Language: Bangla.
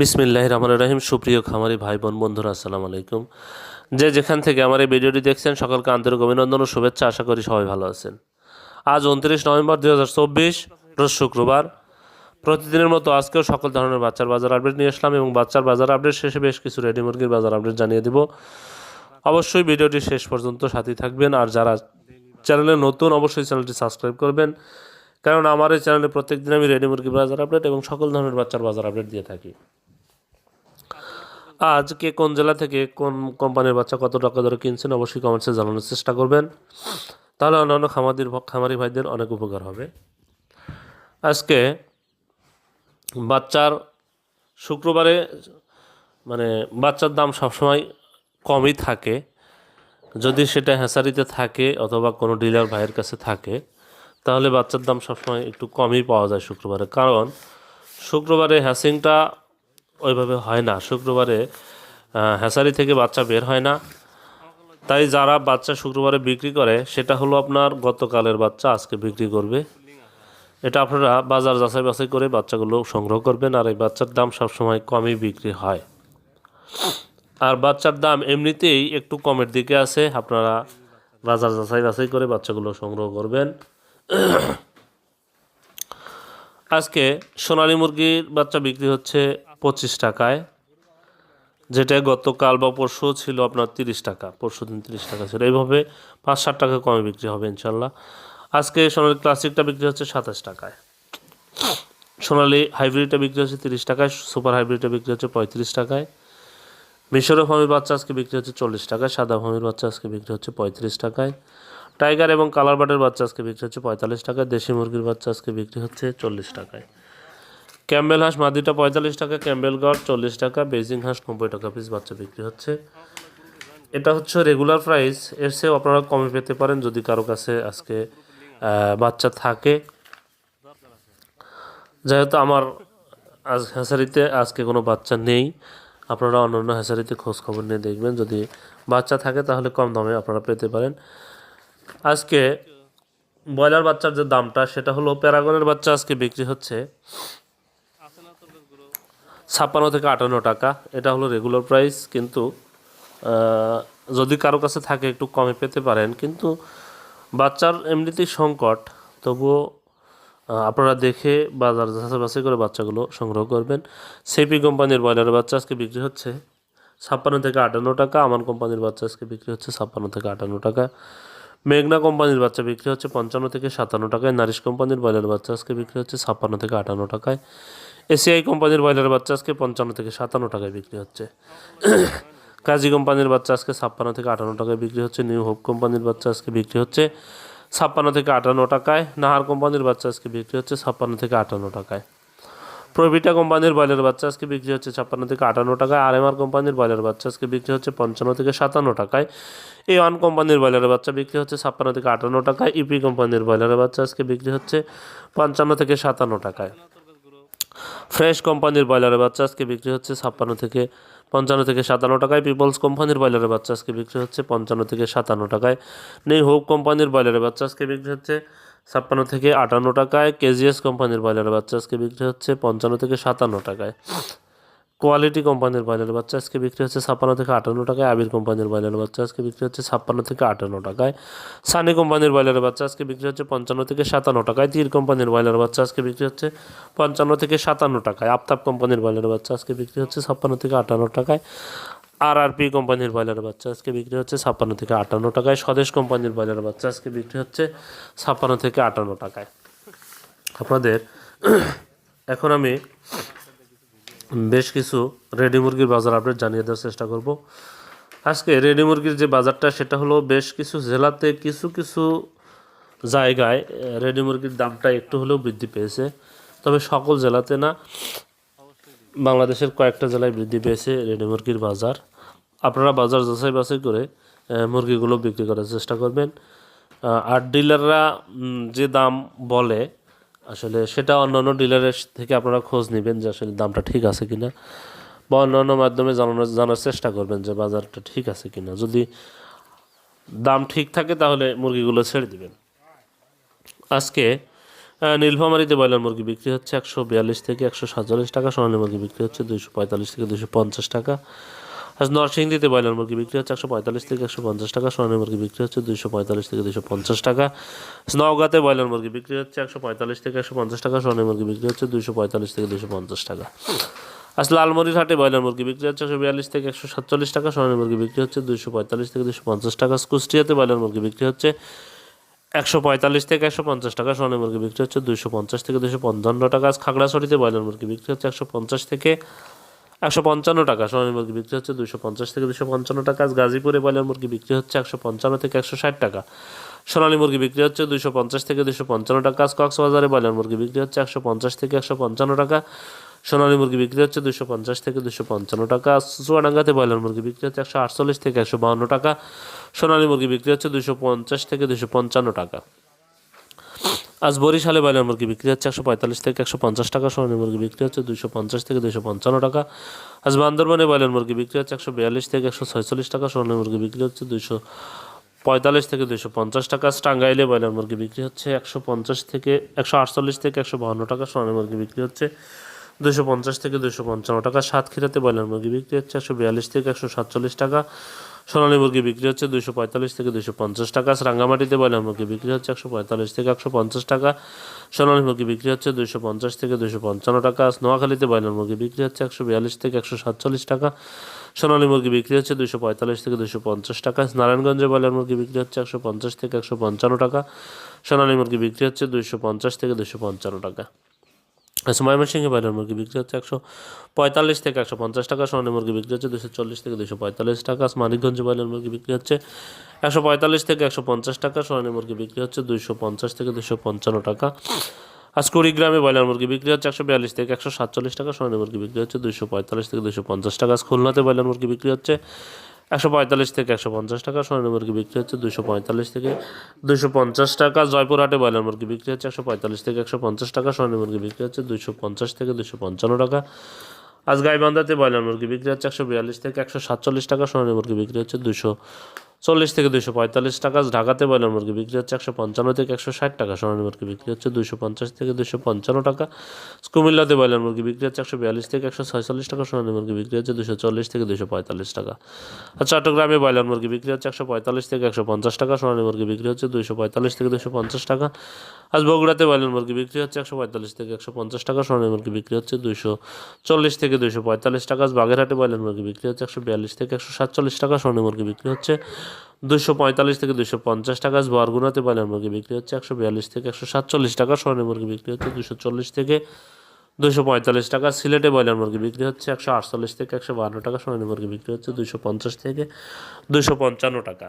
বিসমিল্লাহ রহমান রহিম সুপ্রিয় খামারি ভাই বোন বন্ধুরা, আসসালামু আলাইকুম। যে যেখান থেকে আমার এই ভিডিওটি দেখছেন, সকলকে আন্তরিক অভিনন্দন ও শুভেচ্ছা। আশা করি সবাই ভালো আছেন। আজ উনত্রিশ নভেম্বর দুই হাজার চব্বিশ, রোজ শুক্রবার। প্রতিদিনের মতো আজকেও সকল ধরনের বাচ্চার বাজার আপডেট নিয়ে আসলাম এবং বাচ্চার বাজার আপডেট শেষে বেশ কিছু রেডি মুরগির বাজার আপডেট জানিয়ে দেব। অবশ্যই ভিডিওটি শেষ পর্যন্ত সাথী থাকবেন। আর যারা চ্যানেলে নতুন, অবশ্যই চ্যানেলটি সাবস্ক্রাইব করবেন। কারণ আমার এই চ্যানেলে প্রত্যেকদিন আমি রেডি মুরগির বাজার আপডেট এবং সকল ধরনের বাচ্চার বাজার আপডেট দিয়ে থাকি। আজ কে কোন জেলা থেকে কোন কোম্পানির বাচ্চা কত টাকা ধরে কিনছেন অবশ্যই কমেন্টসে জানানোর চেষ্টা করবেন। তাহলে অন্যান্য খামারির খামারি ভাইদের অনেক উপকার হবে। আজকে বাচ্চার শুক্রবারে মানে বাচ্চার দাম সবসময় কমই থাকে। যদি সেটা হ্যাঁসারিতে থাকে অথবা কোনো ডিলার ভাইয়ের কাছে থাকে, তাহলে বাচ্চার দাম সবসময় একটু কমই পাওয়া যায় শুক্রবারে। কারণ শুক্রবারে হ্যাসিংটা ওইভাবে হয় না। শুক্রবারে হ্যাঁসারি থেকে বাচ্চা বের হয় না। তাই যারা বাচ্চা শুক্রবারে বিক্রি করে, সেটা হলো আপনার গতকালের বাচ্চা, আজকে বিক্রি করবে। এটা আপনারা বাজার যাচাই বাছাই করে বাচ্চাগুলো সংগ্রহ করবেন, আর এই বাচ্চার দাম সবসময় কমই বিক্রি হয়। আর বাচ্চার দাম এমনিতেই একটু কমের দিকে আছে। আপনারা বাজার যাচাই বাছাই করে বাচ্চাগুলো সংগ্রহ করবেন। আজকে সোনালী মুরগির বাচ্চা বিক্রি হচ্ছে পঁচিশ টাকায়, যেটা গতকাল বা পরশু ছিল আপনার তিরিশ টাকা, পরশু দিন তিরিশ টাকা ছিল। এইভাবে পাঁচ ষাট টাকা কমে বিক্রি হবে ইনশাল্লাহ আজকে সোনালী ক্লাসিকটা বিক্রি হচ্ছে সাতাশ টাকায়। সোনালী হাইব্রিডটা বিক্রি হচ্ছে তিরিশ টাকায়, সুপার হাইব্রিডটা বিক্রি হচ্ছে পঁয়ত্রিশ টাকায়। মিশরের ভূমির বাচ্চা আজকে বিক্রি হচ্ছে চল্লিশ টাকায়, সাদা ভূমির বাচ্চা আজকে বিক্রি হচ্ছে পঁয়ত্রিশ টাকায়। টাইগার এবং কালার বাটের বাচ্চা আজকে বিক্রি হচ্ছে পঁয়তাল্লিশ টাকায়, দেশি মুরগির বাচ্চা আজকে বিক্রি হচ্ছে চল্লিশ টাকায়। ক্যাম্বেল হাঁস মাদিটা পঁয়তাল্লিশ টাকা, ক্যাম্বেল গড় চল্লিশ টাকা, বেজিং হাঁস নব্বই টাকা পিস বাচ্চা বিক্রি হচ্ছে। এটা হচ্ছে রেগুলার প্রাইস এর চেয়েও আপনারা কমে পেতে পারেন যদি কারও কাছে আজকে বাচ্চা থাকে। যেহেতু আমার আজ হ্যাঁসারিতে আজকে কোনো বাচ্চা নেই, আপনারা অন্য হ্যাঁসারিতে খোঁজ খবর নিয়ে দেখবেন। যদি বাচ্চা থাকে তাহলে কম দামে আপনারা পেতে পারেন। আজকে ব্রয়লার বাচ্চার যে দামটা, সেটা হলো প্যারাগনের বাচ্চা আজকে বিক্রি হচ্ছে ছাপ্পান্ন থেকে আটান্ন টাকা। এটা হলো রেগুলার প্রাইস কিন্তু যদি কারও কাছে থাকে একটু কমে পেতে পারেন, কিন্তু বাচ্চার এমনিতেই সংকট। তবুও আপনারা দেখে বাজার বাছাই করে বাচ্চাগুলো সংগ্রহ করবেন। সেপি কোম্পানির ব্রয়লারের বাচ্চা আজকে বিক্রি হচ্ছে ছাপ্পান্ন থেকে আটান্ন টাকা, আমান কোম্পানির বাচ্চা আজকে বিক্রি হচ্ছে ছাপ্পান্ন থেকে আটান্ন টাকা। মেঘনা কোম্পানির বাচ্চা বিক্রি হচ্ছে পঞ্চান্ন থেকে সাতান্ন টাকায়। নারিশ কোম্পানির ব্রয়লার বাচ্চা আজকে বিক্রি হচ্ছে ছাপ্পান্ন থেকে আটান্ন টাকায়। এসিআই কোম্পানির ব্রয়লার বাচ্চা আজকে পঞ্চান্ন থেকে সাতান্ন টাকায় বিক্রি হচ্ছে। কাজী কোম্পানির বাচ্চা আজকে ছাপ্পান্ন থেকে আটান্ন টাকায় বিক্রি হচ্ছে। নিউ হোপ কোম্পানির বাচ্চা আজকে বিক্রি হচ্ছে ছাপ্পান্ন থেকে আটান্ন টাকায়। নাহার কোম্পানির বাচ্চা আজকে বিক্রি হচ্ছে ছাপ্পান্ন থেকে আটান্ন টাকায়। প্রভিটা কোম্পানির ব্রয়লার বাচ্চা আজকে বিক্রি হচ্ছে ছাপ্পান্ন থেকে আটান্ন টাকায়। আর এমআর কোম্পানির ব্রয়লার বাচ্চা আজকে বিক্রি হচ্ছে পঞ্চান্ন থেকে সাতান্ন টাকায়। এ ওয়ান কোম্পানির ব্রয়লারের বাচ্চা বিক্রি হচ্ছে ছাপ্পান্ন থেকে আটান্ন টাকায়। ইপি কোম্পানির ব্রয়লারের বাচ্চা আজকে বিক্রি হচ্ছে পঞ্চান্ন থেকে সাতান্ন টাকায়। ফ্রেশ কোম্পানির ব্রয়লারের বাচ্চা আজকে বিক্রি হচ্ছে ছাপ্পান্ন থেকে পঞ্চান্ন থেকে সাতান্ন টাকায়। পিপলস কোম্পানির ব্রয়লারের বাচ্চা আজকে বিক্রি হচ্ছে পঞ্চান্ন থেকে সাতান্ন টাকায়। নেই হোক কোম্পানির ব্রয়লারের বাচ্চা আজকে বিক্রি হচ্ছে ছাপ্পান্ন থেকে আটান্ন টাকায়। কেজিএস কোম্পানির ব্রয়লারের বাচ্চা আজকে বিক্রি হচ্ছে পঞ্চান্ন থেকে সাতান্ন টাকায়। কোয়ালিটি কোম্পানির ব্রয়লারের বাচ্চা আজকে বিক্রি হচ্ছে ছাপ্পান্ন থেকে আটান্ন টাকায়, আবির কোম্পানির ব্রয়লারের বাচ্চা আজকে বিক্রি হচ্ছে ছাপ্পান্ন থেকে আটান্ন টাকায়। সানি কোম্পানির ব্রয়লারের বাচ্চা আজকে বিক্রি হচ্ছে পঞ্চান্ন থেকে সাতান্ন টাকায়। তীর কোম্পানির ব্রয়লারের বাচ্চা আজকে বিক্রি হচ্ছে পঞ্চান্ন থেকে সাতান্ন টাকায়। আফতাব কোম্পানির ব্রয়লারের বাচ্চা আজকে বিক্রি হচ্ছে ছাপ্পান্ন থেকে আটান্ন টাকায়। আর আর পি কোম্পানির ব্রয়লারের বাচ্চা আজকে বিক্রি হচ্ছে ছাপ্পান্ন থেকে আটান্ন টাকায়। স্বদেশ কোম্পানির ব্রয়লারের বাচ্চা আজকে বিক্রি হচ্ছে ছাপ্পান্ন থেকে আটান্ন টাকায়। আপনাদের এখন আমি বেশ কিছু রেডি মুরগির বাজার আপডেট জানিয়ে দেওয়ার চেষ্টা করব। আজকে রেডি মুরগির যে বাজারটা, সেটা হলো বেশ কিছু জেলাতে কিছু কিছু জায়গায় রেডি মুরগির দামটা একটু হলেও বৃদ্ধি পেয়েছে। তবে সকল জেলাতে না, বাংলাদেশের কয়েকটা জেলায় বৃদ্ধি পেয়েছে রেডি মুরগির বাজার। আপনারা বাজার যাচাই বাছাই করে মুরগিগুলো বিক্রি করার চেষ্টা করবেন। আর ডিলাররা যে দাম বলে আসলে সেটা অন্যান্য ডিলারের থেকে আপনারা খোঁজ নেবেন যে আসলে দামটা ঠিক আছে কিনা বা অন্যান্য মাধ্যমে জানানোর জানার চেষ্টা করবেন যে বাজারটা ঠিক আছে কিনা। যদি দাম ঠিক থাকে তাহলে মুরগিগুলো ছেড়ে দিবেন। আজকে নীলফামারীতে ব্রয়লার মুরগি বিক্রি হচ্ছে একশো বিয়াল্লিশ থেকে একশো সাতচল্লিশ টাকা, সোনালী মুরগি বিক্রি হচ্ছে দুইশো পঁয়তাল্লিশ থেকে দুশো পঞ্চাশ টাকা। আজ নরসিংদীতে ব্রয়লার মুরগি বিক্রি হচ্ছে একশো পঁয়তাল্লিশ থেকে একশো পঞ্চাশ টাকা, সোনালী মুরগি বিক্রি হচ্ছে দুইশো পঁয়তাল্লিশ থেকে দুশো পঞ্চাশ টাকা। নওগাঁতে ব্রয়লার মুরগি বিক্রি হচ্ছে একশো পঁয়তাল্লিশ থেকে একশো পঞ্চাশ টাকা, সোনালী মুরগি বিক্রি হচ্ছে দুইশো পঁয়তাল্লিশ থেকে দুশো পঞ্চাশ টাকা। আজ লালমনির হাটে ব্রয়লার মুরগি বিক্রি হচ্ছে একশো বিয়াল্লিশ থেকে একশো সাতচল্লিশ টাকা, সোনালী মুরগি বিক্রি হচ্ছে দুইশো পঁয়তাল্লিশ থেকে দুশো পঞ্চাশ টাকা। কুষ্টিয়াতে ব্রয়লার মুরগি বিক্রি হচ্ছে একশো পঁয়তাল্লিশ থেকে একশো পঞ্চাশ টাকা, সোনালী মুরগি বিক্রি হচ্ছে দুইশো পঞ্চাশ থেকে দুশো পঞ্চান্ন টাকা। আজ খাগড়াছড়িতে ব্রয়লার মুরগি বিক্রি হচ্ছে একশো পঞ্চাশ থেকে একশো পঞ্চান্ন টাকা, সোনালী মুরগি বিক্রি হচ্ছে দুশো পঞ্চাশ থেকে দুশো পঞ্চান্ন টাকা। আজ গাজীপুরে ব্রয়লার মুরগি বিক্রি হচ্ছে একশো পঞ্চান্ন থেকে একশো ষাট টাকা। সোনালী মুরগি বিক্রি হচ্ছে দুশো পঞ্চাশ থেকে দুশো পঞ্চান্ন টাকা। আজ কক্সবাজারে ব্রয়লার মুরগি বিক্রি হচ্ছে একশো পঞ্চাশ থেকে একশো পঞ্চান্ন টাকা। সোনালী মুরগি বিক্রি হচ্ছে দুশো পঞ্চাশ থেকে দুশো পঞ্চান্ন টাকা। চুয়াডাঙ্গাতে ব্রয়লার মুরগি বিক্রি হচ্ছে একশো আটচল্লিশ থেকে একশো বাউন্ন টাকা। সোনালী মুরগি বিক্রি হচ্ছে দুশো পঞ্চাশ থেকে দুশো পঞ্চান্ন টাকা। আজ বরিশালে ব্রয়লার মুরগি বিক্রি হচ্ছে একশো পঁয়তাল্লিশ থেকে একশো পঞ্চাশ টাকা, সোনালী মুরগি বিক্রি হচ্ছে দুশো পঞ্চাশ থেকে দুশো পঞ্চান্ন টাকা। আজ বান্দরবানে ব্রয়লার মুরগি বিক্রি হচ্ছে একশো বিয়াল্লিশ থেকে একশো ছয়চল্লিশ টাকা, সোনালী মুরগি বিক্রি হচ্ছে দুশো পঁয়তাল্লিশ থেকে দুশো পঞ্চাশ টাকা। টাঙ্গাইলে ব্রয়লার মুরগি বিক্রি হচ্ছে একশো পঞ্চাশ থেকে একশো আটচল্লিশ থেকে একশো বাহান্ন টাকা, সোনালী মুরগি বিক্রি হচ্ছে দুশো পঞ্চাশ থেকে দুশো পঞ্চান্ন টাকা। সাতক্ষীরাতে ব্রয়লার মুরগি বিক্রি হচ্ছে একশো বিয়াল্লিশ থেকে একশো সাতচল্লিশ টাকা। সোনালী মুরগি বিক্রি হচ্ছে দুশো পঁয়তাল্লিশ থেকে দুশো পঞ্চাশ টাকা। রাঙ্গামাটিতে ব্রয়লার মুরগি বিক্রি হচ্ছে একশো পঁয়তাল্লিশ থেকে একশো পঞ্চাশ টাকা। সোনালী মুরগি বিক্রি হচ্ছে দুশো পঞ্চাশ থেকে দুশো পঞ্চান্ন টাকা। নোয়াখালীতে ব্রয়লার মুরগি বিক্রি হচ্ছে একশো বিয়াল্লিশ থেকে একশো সাতচল্লিশ টাকা। সোনালী মুরগি বিক্রি হচ্ছে দুশো পঁয়তাল্লিশ থেকে দুশো পঞ্চাশ টাকা। নারায়ণগঞ্জে ব্রয়লার মুরগি বিক্রি হচ্ছে একশো পঞ্চাশ থেকে একশো পঞ্চান্ন টাকা। সোনালী মুরগি বিক্রি হচ্ছে দুশো পঞ্চাশ থেকে দুশো পঞ্চান্ন টাকা। আচ্ছা ময়মনসিংহে ব্রয়লার মুরগি বিক্রি হচ্ছে একশো পঁয়তাল্লিশ থেকে একশো পঞ্চাশ টাকা সোনালী মুরগি বিক্রি হচ্ছে দুশো চল্লিশ থেকে দুশো পঁয়তাল্লিশ টাকা আজ মানিকগঞ্জে ব্রয়লার মুরগি বিক্রি হচ্ছে একশো পঁয়তাল্লিশ থেকে একশো পঞ্চাশ টাকা সোনালী মুরগি বিক্রি হচ্ছে দুশো পঞ্চাশ থেকে দুশো পঞ্চান্ন টাকা। আজ কুড়িগ্রামে ব্রয়লার মুরগি বিক্রি হচ্ছে একশো বিয়াল্লিশ থেকে একশো সাতচল্লিশ টাকা সোনালী মুরগি বিক্রি হচ্ছে দুশো পঁয়তাল্লিশ থেকে দুশো পঞ্চাশ টাকা। আজ খুলনাতে ব্রয়লার মুরগি বিক্রি হচ্ছে একশো পঁয়তাল্লিশ থেকে একশো পঞ্চাশ টাকা, সোনালী মুরগি বিক্রি হচ্ছে দুশো পঁয়তাল্লিশ থেকে দুশো পঞ্চাশ টাকা জয়পুর হাটে ব্রয়লার মুরগি বিক্রি হচ্ছে একশো পঁয়তাল্লিশ থেকে একশো পঞ্চাশ টাকা, সোনালী মুরগি বিক্রি হচ্ছে দুশো পঞ্চাশ থেকে দুশো পঞ্চান্ন টাকা। আজ গাইবান্ধাতে ব্রয়লার মুরগি বিক্রি হচ্ছে একশো বিয়াল্লিশ থেকে একশো সাতচল্লিশ টাকা, সোনালী মুরগি বিক্রি হচ্ছে দুশো চল্লিশ থেকে দুশো পঁয়তাল্লিশ টাকা ঢাকাতে ব্রয়লার মুরগি বিক্রি হচ্ছে একশো পঞ্চান্ন থেকে একশো ষাট টাকা সোনালী মুরগি বিক্রি হচ্ছে দুশো পঞ্চাশ থেকে দুশো পঞ্চান্ন টাকা কুমিল্লাতে ব্রয়লার মুরগি বিক্রি হচ্ছে একশো বিয়াল্লিশ থেকে একশো ছয়চল্লিশ টাকা সোনালী মুরগি বিক্রি হচ্ছে দুশো চল্লিশ থেকে দুশো পঁয়তাল্লিশ টাকা আর চট্টগ্রামে ব্রয়লার মুরগি বিক্রি হচ্ছে একশো পঁয়তাল্লিশ থেকে একশো পঞ্চাশ টাকা সোনালী মুরগি বিক্রি হচ্ছে দুশো পঁয়তাল্লিশ থেকে দুশো পঞ্চাশ টাকা আজ বগুড়াতে ব্রয়লার মুরগি বিক্রি হচ্ছে একশো পঁয়তাল্লিশ থেকে একশো পঞ্চাশ টাকা সোনালী মুরগি বিক্রি হচ্ছে দুশো চল্লিশ থেকে দুশো পঁয়তাল্লিশ টাকা আজ বাগেরহাটে ব্রয়লার মুরগি বিক্রি হচ্ছে একশো বিয়াল্লিশ থেকে একশো সাতচল্লিশ টাকা সোনালী মুরগি বিক্রি হচ্ছে দুশো পঁয়তাল্লিশ থেকে দুশো পঞ্চাশ টাকা। বরগুনাতে বয়লার মুরগি বিক্রি হচ্ছে একশো বিয়াল্লিশ থেকে একশো সাতচল্লিশ টাকা। স্বর্ণের মুরগি বিক্রি হচ্ছে দুশো চল্লিশ থেকে দুশো পঁয়তাল্লিশ টাকা। সিলেটে ব্রয়লার মুরগি বিক্রি হচ্ছে একশো আটচল্লিশ থেকে একশো বারো টাকা। সোনালী মুরগি বিক্রি হচ্ছে দুশো পঞ্চাশ থেকে দুশো পঞ্চান্ন টাকা।